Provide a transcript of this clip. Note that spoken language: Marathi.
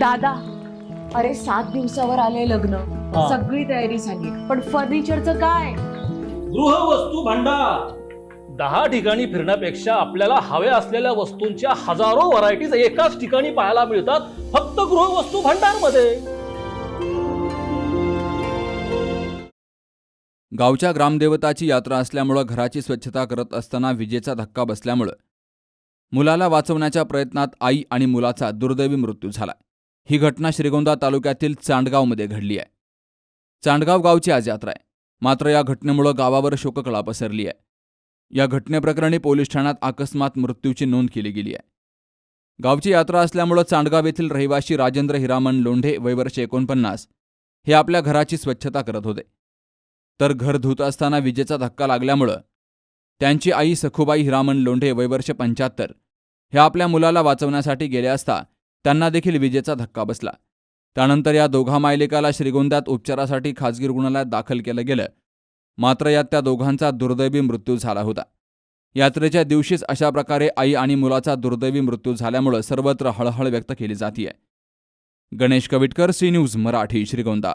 दादा अरे सात दिवसावर आले लग्न. हा. सगळी तयारी झाली. पण फर्निचरचं काय? गृहवस्तू भांडार. दहा ठिकाणी फिरण्यापेक्षा आपल्याला हव्या असलेल्या वस्तूंच्या हजारो व्हरायटीज एकाच ठिकाणी पाहायला मिळतात फक्त गृहवस्तू भांडारमध्ये गावच्या ग्रामदेवताची यात्रा असल्यामुळं घराची स्वच्छता करत असताना विजेचा धक्का बसल्यामुळं. मुलाला वाचवण्याच्या प्रयत्नात आई आणि मुलाचा दुर्दैवी मृत्यू झाला. ही घटना श्रीगोंदा तालुक्यातील चांडगावमध्ये घडली आहे. चांडगाव गावची आज यात्रा आहे. मात्र या घटनेमुळं गावावर शोककळा पसरली आहे. या घटनेप्रकरणी पोलीस ठाण्यात अकस्मात मृत्यूची नोंद केली गेली आहे. गावची यात्रा असल्यामुळं चांडगाव येथील रहिवाशी राजेंद्र हिरामन लोंढे वयवर्ष एकोणपन्नास हे आपल्या घराची स्वच्छता करत होते. तर घर धुत असताना विजेचा धक्का लागल्यामुळं त्यांची आई सखुबाई हिरामन लोंढे वयवर्ष पंच्याहत्तर हे आपल्या मुलाला वाचवण्यासाठी गेले असता त्यांना देखील विजेचा धक्का बसला. त्यानंतर या दोघा मायलेकाला श्रीगोंद्यात उपचारासाठी खाजगी रुग्णालयात दाखल केलं गेलं. मात्र यात त्या दोघांचा दुर्दैवी मृत्यू झाला होता. यात्रेच्या दिवशीच अशा प्रकारे आई आणि मुलाचा दुर्दैवी मृत्यू झाल्यामुळं सर्वत्र हळहळ व्यक्त केली जातीये. Ganesh Kavitkar C news Marathi Shrigonda.